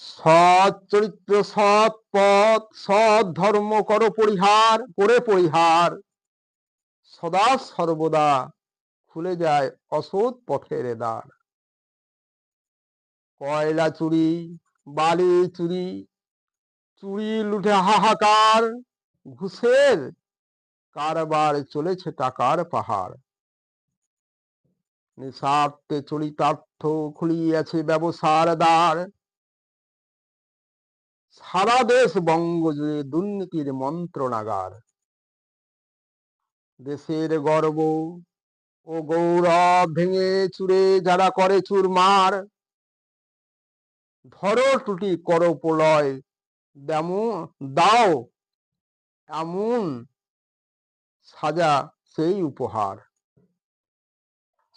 সৎ চরিত্র, সৎ পথ, সৎ ধর্ম কর পরিহার, করে পরিহার। সদা সর্বদা খুলে যায় অসৎ পথের দ্বার। কয়লা চুরি, বালি চুরি চুরি লুটে হাহাকার, ঘুষের কারবার চলেছে টাকার পাহাড়। নিঃস্বার্থে চরিতার্থ খুলিয়াছে ব্যবসার দ্বার। সারা দেশ বঙ্গ জুড়ে দুর্নীতির মন্ত্রণাগার। দেশের গর্ব ও গৌরব ভেঙে চুরে যারা করে চুরমার, ধরো টুটি করো প্রলয় দাও, এমন সাজা সেই উপহার।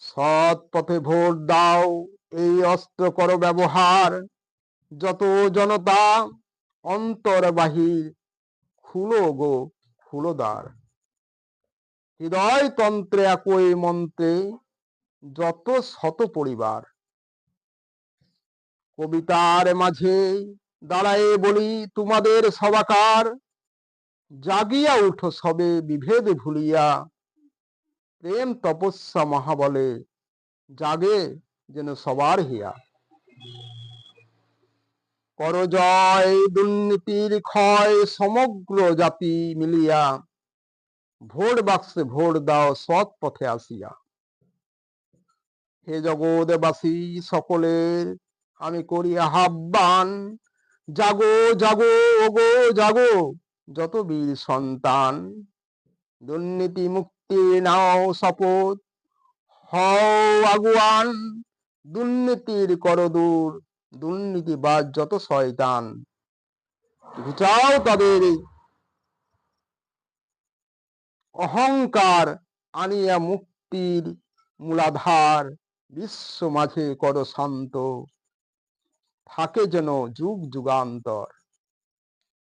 সৎ পথে ভোট দাও, এই অস্ত্র করো ব্যবহার, যত জনতা অন্তর বাহির খুলো গো খুলো দ্বার হৃদয় তন্ত্রে একই মন্ত্রে যত শত পরিবার। কবিতার মাঝে দাঁড়ায়ে বলি তোমাদের সবাকার, জাগিয়া উঠো সবে বিভেদ ভুলিয়া। প্রেম তপস্যা মহাবলে জাগে যেন সবার হিয়া। কর জয় দুর্নীতির ক্ষয় সমগ্র জাতি মিলিয়া। ভোট বাক্সে ভোট দাও সৎ পথে আসিয়া। হে জগৎবাসী সকলের, আমি করি আহ্বান, জাগো জাগো, ওগো, জাগো, যত বীর সন্তান। দুর্নীতি মুক্তি নাও শপথ, হও আগুয়ান, দুর্নীতির করদূর দুর্নীতিবাজ যত শয়তান ঘুচাও তাদের অহংকার আনিয়া মুক্তির মূলাধার বিশ্ব মাঝে কর শান্ত, থাকে যেন যুগ যুগান্তর।